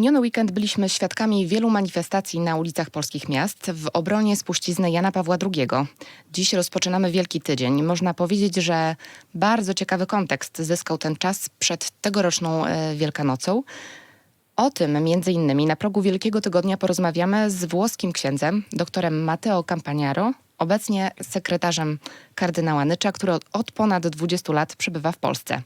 miniony weekend byliśmy świadkami wielu manifestacji na ulicach polskich miast w obronie spuścizny Jana Pawła II. Dziś rozpoczynamy Wielki Tydzień. Można powiedzieć, że bardzo ciekawy kontekst zyskał ten czas przed tegoroczną e, Wielkanocą. O tym między innymi na progu Wielkiego Tygodnia porozmawiamy z włoskim księdzem, doktorem Matteo Campagnaro, obecnie sekretarzem kardynała Nycza, który od, od ponad 20 lat przebywa w Polsce.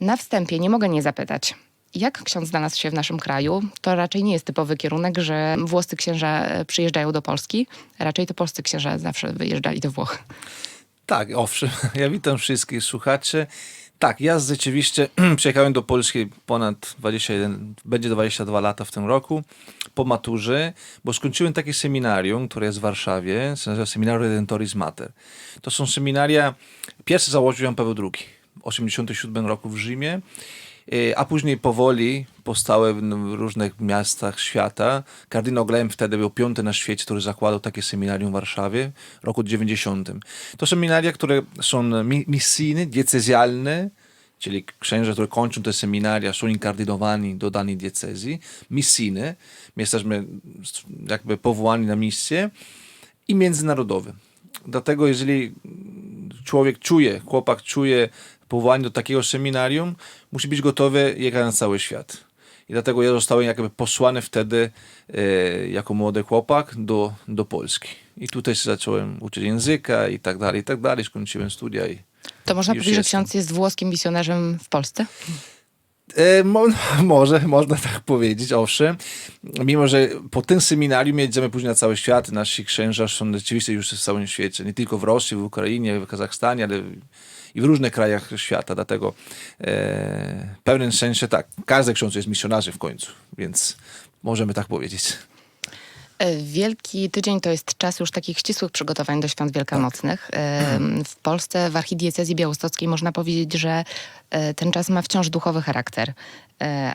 Na wstępie nie mogę nie zapytać, jak ksiądz znalazł się w naszym kraju? To raczej nie jest typowy kierunek, że włoscy księża e, przyjeżdżają do Polski. Raczej to polscy księża zawsze wyjeżdżali do Włoch. Tak, owszem. Ja witam wszystkich słuchaczy. Tak, ja rzeczywiście przyjechałem do Polski ponad 21, będzie 22 lata w tym roku, po maturze, bo skończyłem takie seminarium, które jest w Warszawie, się nazywa Seminarium Redentoris Mater. To są seminaria, pierwsze założył Jan Paweł II w 87 roku w Rzymie, a później powoli powstały w różnych miastach świata. Kardynał Glem wtedy był piąty na świecie, który zakładał takie seminarium w Warszawie w roku 90. To seminaria, które są mi- misyjne, diecezjalne, czyli księża, które kończą te seminaria, są inkardynowani do danej diecezji, misyjne, my jesteśmy jakby powołani na misję i międzynarodowe. Dlatego jeżeli człowiek czuje, chłopak czuje powołanie do takiego seminarium, musi być gotowy jechać na cały świat. I dlatego ja zostałem jakby posłany wtedy e, jako młody chłopak do, do Polski. I tutaj się zacząłem uczyć języka i tak dalej, i tak dalej. Skończyłem studia i To można Już powiedzieć, że jestem. ksiądz jest włoskim misjonarzem w Polsce? E, mo, może, można tak powiedzieć, owszem. Mimo, że po tym seminarium jedziemy później na cały świat. Nasi księża są rzeczywiście już w całym świecie. Nie tylko w Rosji, w Ukrainie, w Kazachstanie, ale i w różnych krajach świata. Dlatego e, w pewnym sensie tak, każdy ksiądz jest misjonarzem w końcu, więc możemy tak powiedzieć. E, Wielki Tydzień to jest czas już takich ścisłych przygotowań do świąt wielkanocnych. E, W Polsce, w archidiecezji białostockiej można powiedzieć, że e, ten czas ma wciąż duchowy charakter.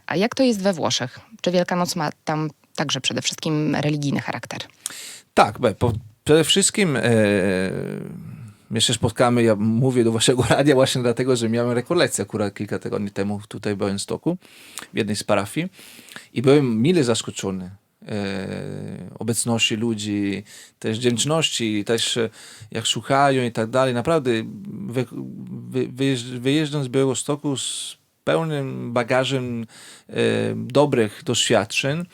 A jak to jest we Włoszech? Czy Wielkanoc ma tam także przede wszystkim religijny charakter? Tak, be, po, przede wszystkim e, my się spotkamy, ja mówię do waszego radia właśnie dlatego, że miałem rekolekcję akurat kilka tygodni temu tutaj w Białymstoku, w jednej z parafii i byłem mile zaskoczony e, obecności ludzi, też wdzięczności, też e, jak słuchają i tak dalej. Naprawdę wy, wy, wyjeżdż- wyjeżdżam z Białegostoku z pełnym bagażem e, dobrych doświadczeń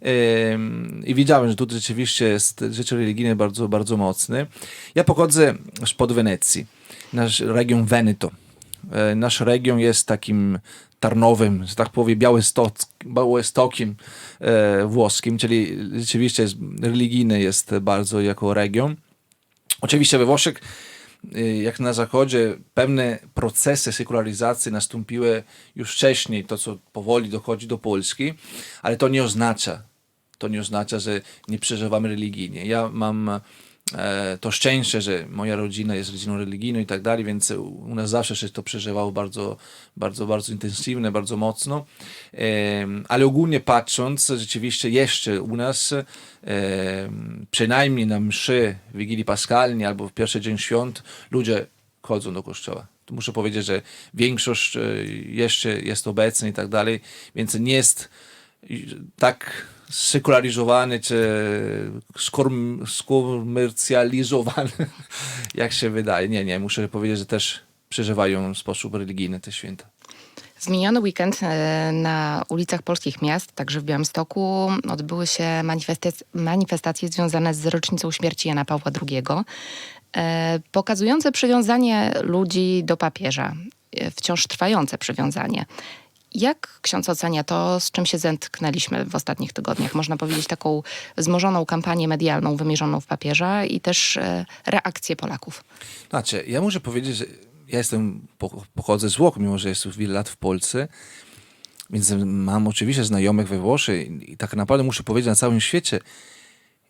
Em, i widziałem, że tutaj rzeczywiście jest rzeczy religijne bardzo, bardzo mocne. Ja pochodzę spod Wenecji, nasz region Veneto. E, Nasz region jest takim Tarnowym, że tak powiem, Białystok, Białystokiem e, włoskim, czyli rzeczywiście jest, religijny jest bardzo jako region. Oczywiście we Włoszech, jak na zachodzie, pewne procesy sekularyzacji nastąpiły już wcześniej, to co powoli dochodzi do Polski, ale to nie oznacza, to nie oznacza, że nie przeżywamy religijnie. Ja mam to szczęście, że moja rodzina jest rodziną religijną i tak dalej, więc u nas zawsze się to przeżywało bardzo, bardzo, bardzo intensywnie, bardzo mocno. Ale ogólnie patrząc, rzeczywiście jeszcze u nas em, przynajmniej na mszy Wigilii Paskalnej albo w pierwszy dzień świąt ludzie chodzą do kościoła. Tu muszę powiedzieć, że większość e, jeszcze jest obecna i tak dalej, więc nie jest tak sekularyzowany czy skorm- skomercjalizowany, jak się wydaje. Nie, nie, muszę powiedzieć, że też przeżywają w sposób religijny te święta. W miniony weekend e, na ulicach polskich miast, także w Białymstoku, odbyły się manifestac- manifestacje związane z rocznicą śmierci Jana Pawła II, e, pokazujące przywiązanie ludzi do papieża, e, wciąż trwające przywiązanie. Jak ksiądz ocenia to, z czym się zetknęliśmy w ostatnich tygodniach? Można powiedzieć taką wzmożoną kampanię medialną wymierzoną w papieża i też e, reakcję Polaków. Znaczy, ja muszę powiedzieć, że ja jestem, po- pochodzę z Włoch, mimo że jestem wiele lat w Polsce, więc mam oczywiście znajomych we Włoszech i, i tak naprawdę muszę powiedzieć na całym świecie.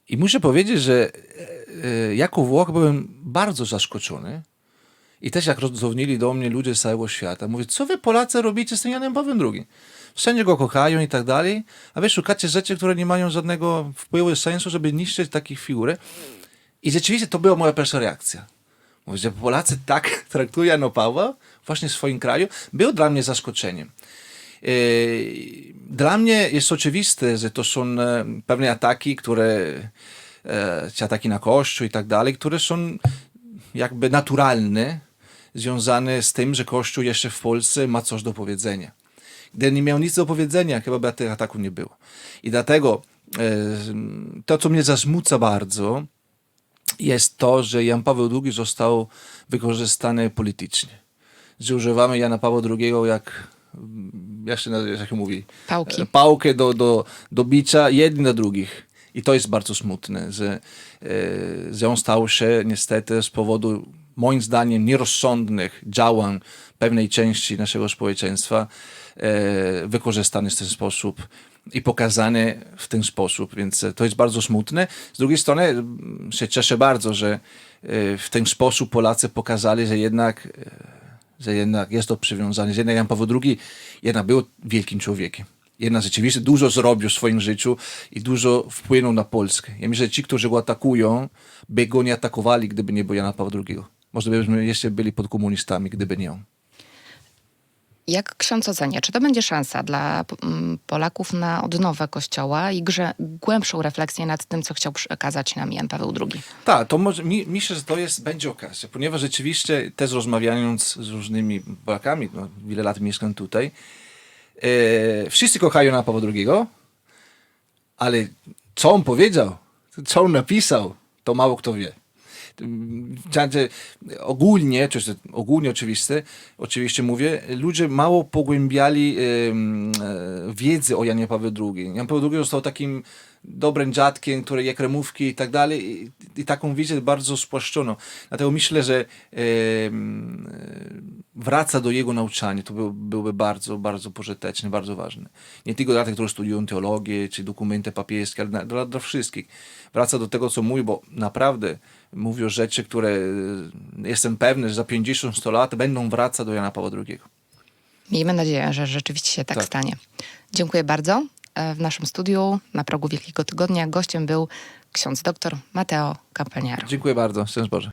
I muszę powiedzieć, że e, e, jako Włoch byłem bardzo zaskoczony. I też jak rozdzwonili do mnie ludzie z całego świata, mówię, co wy Polacy robicie z tym Janem Pawłem II? Wszędzie go kochają i tak dalej, a wy szukacie rzeczy, które nie mają żadnego wpływu, sensu, żeby niszczyć takich figury. I rzeczywiście to była moja pierwsza reakcja. Mówię, że Polacy tak traktują Jana Pawła właśnie w swoim kraju, było dla mnie zaskoczeniem. Dla mnie jest oczywiste, że to są e, pewne ataki, które, e, czy ataki na Kościół i tak dalej, które są jakby naturalne, związane z tym, że Kościół jeszcze w Polsce ma coś do powiedzenia. Gdyby nie miał nic do powiedzenia, chyba by tych ataków nie było. I dlatego e, to, co mnie zasmuca bardzo, jest to, że Jan Paweł II został wykorzystany politycznie. Że używamy Jana Pawła II jak, mm, jak się, jak się mówi, Pałki. E, pałkę do, do, do bicia jedni na drugich. I to jest bardzo smutne, że, e, że on stał się niestety z powodu, moim zdaniem, nierozsądnych działań pewnej części naszego społeczeństwa e, wykorzystany w ten sposób i pokazany w ten sposób, więc e, to jest bardzo smutne. Z drugiej strony się cieszę bardzo, że e, w ten sposób Polacy pokazali, że jednak że jednak jest to przywiązane, że jednak Jan Paweł II jednak był wielkim człowiekiem. Jednak rzeczywiście dużo zrobił w swoim życiu i dużo wpłynął na Polskę. Ja myślę, że ci, którzy go atakują, by go nie atakowali, gdyby nie był Jana Pawła II. Może byśmy jeszcze byli pod komunistami, gdyby nie on. Jak ksiądz ocenia, czy to będzie szansa dla mm, Polaków na odnowę Kościoła i grze, głębszą refleksję nad tym, co chciał przekazać nam Jan Paweł II? Tak, to może, mi, myślę, że to jest, będzie okazja, ponieważ rzeczywiście też rozmawiając z różnymi Polakami, no, wiele lat mieszkam tutaj, e, wszyscy kochają Jana Pawła II, ale co on powiedział, co on napisał, to mało kto wie. Znaczy, ogólnie, czy jest ogólnie oczywiste, oczywiście mówię, ludzie mało pogłębiali e, wiedzy o Janie Pawle II. Jan Paweł II został takim dobrym dziadkiem, który je kremówki i tak dalej i, i taką wiedzę bardzo spłaszczoną. Dlatego myślę, że wraca do jego nauczania. To był, byłby bardzo, bardzo pożyteczne, bardzo ważne. Nie tylko dla tych, którzy studiują teologię, czy dokumenty papieskie, ale dla, dla, wszystkich. Wraca do tego, co mówi, bo naprawdę mówi o rzeczy, które e, jestem pewny, że za 50-100 lat będą wracać do Jana Pawła II. Miejmy nadzieję, że rzeczywiście się tak, Tak. stanie. Dziękuję bardzo. E, W naszym studiu na progu Wielkiego Tygodnia gościem był ksiądz doktor Mateo Campaniaro. Dziękuję bardzo. Szczęść Boże.